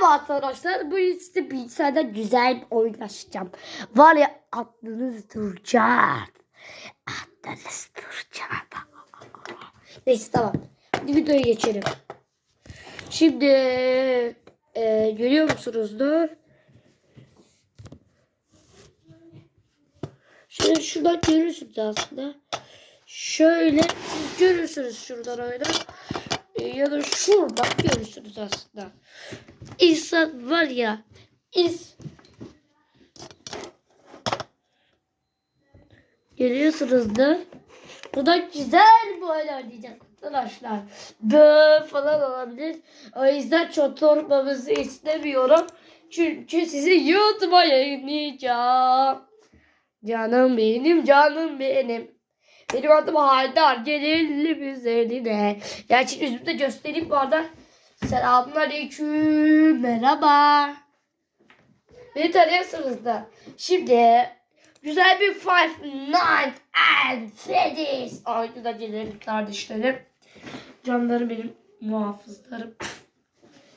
Merhaba arkadaşlar. Bu işte bilgisayarda güzel bir oyun açacağım. Var ya aklınız duracak. Aklınız duracak. Neyse tamam. Hadi videoya geçelim. Şimdi e, görüyor musunuz da? Şöyle şuradan görürsünüz aslında. Şöyle siz görürsünüz şuradan öyle. E, ya da şuradan görürsünüz aslında. İnsan var ya. İns Görüyorsunuz da. Bu da güzel bu oyun oynayacağız arkadaşlar. Böyle falan olabilir. O yüzden çok yormamızı istemiyorum. Çünkü sizi YouTube'a yayınlayacağım. Canım benim, canım benim. Benim adım Haydar. Gelelim üzerine. Gerçi yüzümü de göstereyim bu arada. Selamun aleyküm. Merhaba. Beni tanıyorsunuz da. Şimdi güzel bir Five Nights and Freddy's. Arkadaşlarım, kardeşlerim. Canlarım benim muhafızlarım.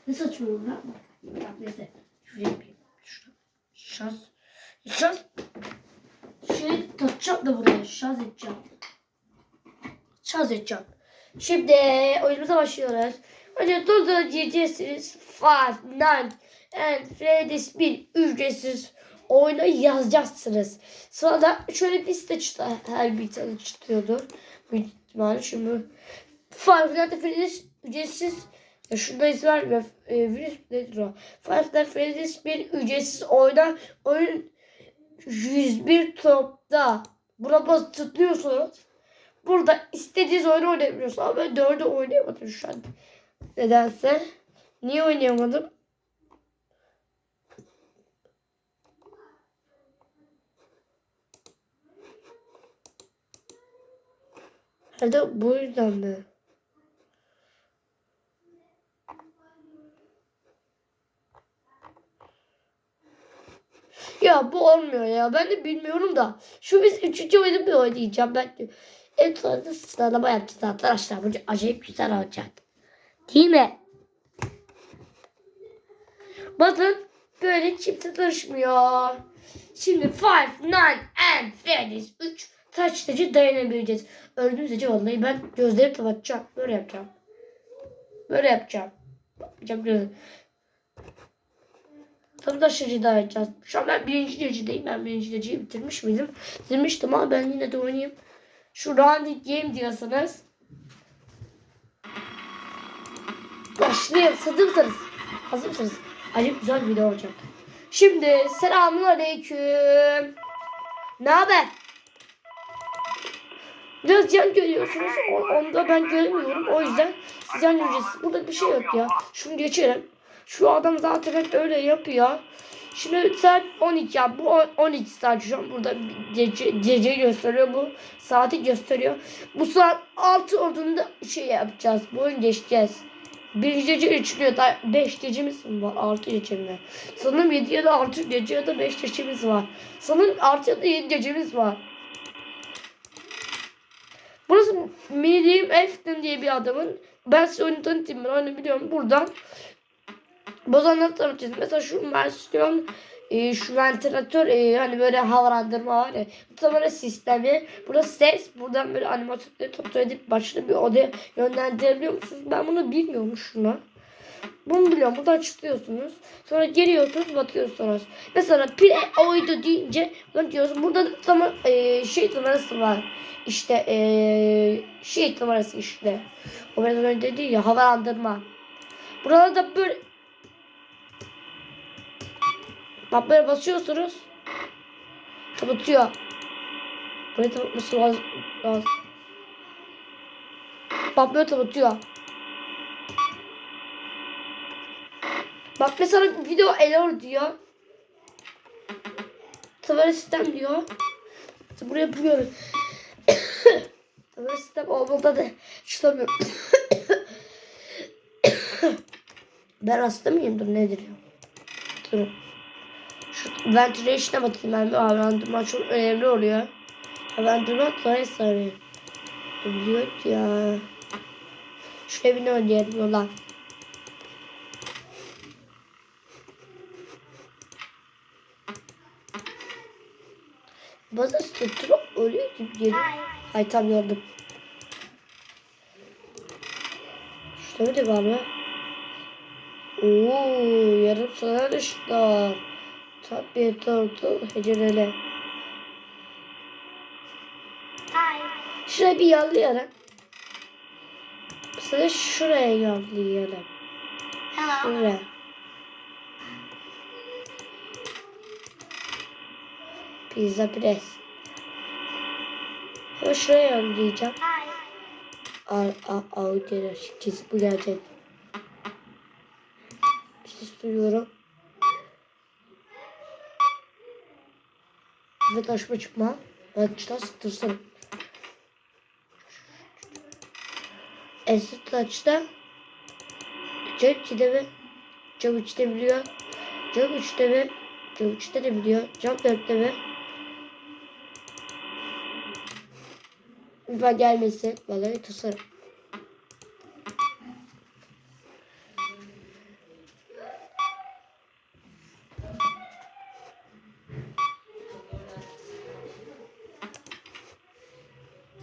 Ne saçıyorum lan? Bak neyse. Şuraya yapayım. Şans. Şans. Şey takacağım da buraya. Şans edeceğim. Edeceğim. Şimdi oyunumuza başlıyoruz. Önce Dodo diyeceksiniz. Five Nights and Freddy's bir ücretsiz oyuna yazacaksınız. Sonra şöyle bir site çıktı. Her bir tane çıkıyordur. Büyük ihtimalle şimdi Five Nights at Freddy's ücretsiz ya şurada izin vermiyor. E, virüs nedir o? Five Nights at Freddy's bir ücretsiz oyuna oyun 101 topta. Buna basıp tıklıyorsunuz. Burada istediğiniz oyunu oynayabiliyorsunuz. Ama ben 4'ü oynayamadım şu an. Nedense. Niye oynayamadım? Hadi bu yüzden mi? Ya bu olmuyor ya. Ben de bilmiyorum da. Şu biz üçüncü oyunu bir oynayacağım ben. En sonunda sıralama yapacağız arkadaşlar. Bu acayip güzel olacak. Değil mi? Bakın böyle kimse taşımıyor. Şimdi Five, Nine and Freddy's 3 taşlıcı dayanabileceğiz. Öldüğümüz gece vallahi ben gözlerimi kapatacağım. Böyle yapacağım. Böyle yapacağım. Yapacağım gözlerimi. Tabii taşıcı daha yapacağız. Şu an ben birinci derecedeyim. Ben birinci dereceyi bitirmiş miydim? Bitirmiştim ama ben yine de oynayayım. Şu round game diyorsanız. Başlayalım. Hazır mısınız? Hazır mısınız? Acayip güzel bir video olacak. Şimdi selamun aleyküm. Ne haber? Biraz can görüyorsunuz. Onu da ben göremiyorum. O yüzden siz can göreceksiniz. Burada bir şey yok ya. Şunu geçelim. Şu adam zaten hep öyle yapıyor. Şimdi saat 12 ya. Bu on- 12 saat şu an burada gece, gece gösteriyor. Bu saati gösteriyor. Bu saat 6 olduğunda şey yapacağız. Bu oyun geçeceğiz. Bir gece geçiliyor. Daha 5 gecemiz mi var? 6 gece mi? Sanırım 7 ya da 6 gece ya da 5 gecemiz var. Sanırım 6 ya da 7 gecemiz var. Burası Medium Efton diye bir adamın. Ben size oyunu tanıtayım ben oyunu biliyorum. Buradan bozanları tanıtacağız. Mesela şu versiyon e, şu ventilatör e, hani böyle havalandırma var ya. Bu böyle sistemi. Burada ses. Buradan böyle animasyonları kontrol edip başka bir odaya yönlendirebiliyor musunuz? Ben bunu bilmiyorum şuna. Bunu biliyorum. Buradan çıkıyorsunuz. Sonra geliyorsunuz bakıyorsunuz. Mesela pile oydu deyince buradan diyorsunuz. Burada da tam e, şey numarası var. İşte e, şey numarası işte. O biraz önce dedi ya havalandırma. Burada da böyle Bak böyle basıyorsunuz. Kapatıyor. Böyle kapatması lazım. lazım. Bak böyle kapatıyor. Bak mesela video error diyor. Tabela sistem diyor. İşte buraya yapıyoruz. Tabela sistem olmadan da çıkamıyorum. ben hasta mıyım? Dur nedir ya? Şu ventilation'a bakayım ben bir havalandırma çok önemli oluyor. Havalandırma kolay sarıyor. Biliyor ya. Şuraya bir ne oynayalım ulan. Bazen struktura oluyor gibi geliyor. Ay tam yandım. Şurada bir de var mı? Oo yarım sana düştü. Bir tortu hecelele. Şuraya bir yallayalım. Sonra şuraya yallayalım. Şuraya. Pizza press. Hemen şuraya yollayacağım. Al, al, al. Çizip bu gelecek. Ses duyuyorum. Ve taşma çıkma. Ben çıta sıtırsam. Esit taçta. Cam içinde mi? Cam içinde biliyor. Cam üçte mi? Cam üçte de biliyor. Cam dörtte mi? Lütfen gelmesin. Vallahi tusarım.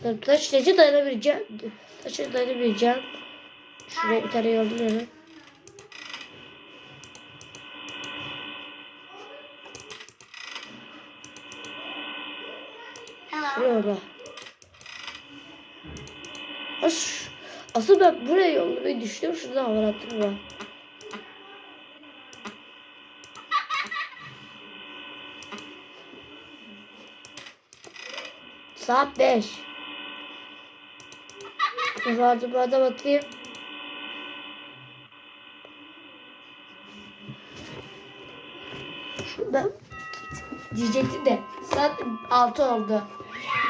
Tabii Taş taşı dayanabileceğim. Taşı dayanabileceğim. Şuraya bir tane yolluyorum. Şuraya yolla. As Asıl ben buraya yollamayı düşünüyorum. Şurada havalatım var. Saat 5. Bu adam atayım. Şurada diyecektim de saat 6 oldu.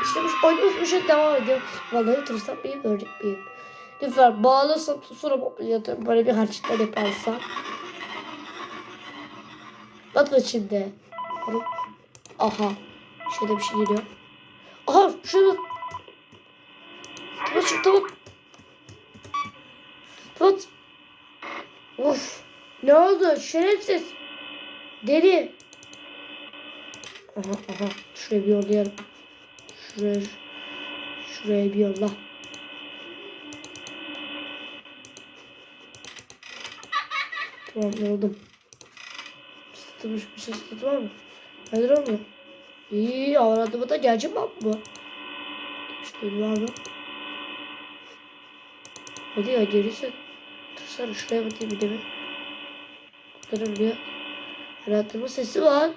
İşte bu oyunumuz devam ediyor. Vallahi tırsam mıyım ölecek miyim? Lütfen bağlasam sonra mobilyatı böyle bir harçlıklar yaparsam. Bakın şimdi. Aha. Şöyle bir şey geliyor. Aha şunu. Tamam şu tamam. Tamam. Of. Ne oldu? Şerefsiz. Deli. Aha aha. Şuraya bir yollayalım. Şuraya. Şuraya bir yolla. Tamam yolladım. Sıtılmış bir şey sıtı var mı? Nedir o mu? İyi avradımı da gerçek mi bu? İşte var mı? Hadi ya gerisi. Tursana şuraya bakayım bir de bir. Oluyor. Hayatımın sesi var.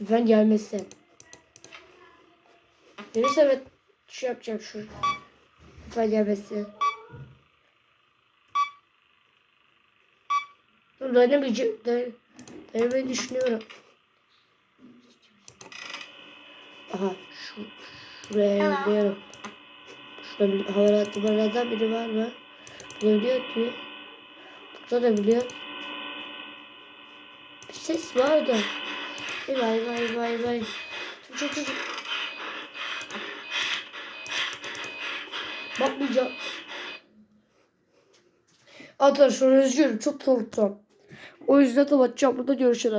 Lütfen gelmesin. Gelirse evet şu yapacağım şu. Lütfen gelmesin. Dayanamayacağım. Day dayanamayı düşünüyorum. Aha şu şuraya yolluyorum. Şurada bir havalı numaralardan biri var mı? Bunu biliyor diyor. Burada da biliyor. Bir ses vardı. Vay vay vay vay. Çok çok çok. Bakmayacağım. Arkadaşlar üzgünüm çok korktum. O yüzden kapatacağım. Burada görüşürüz.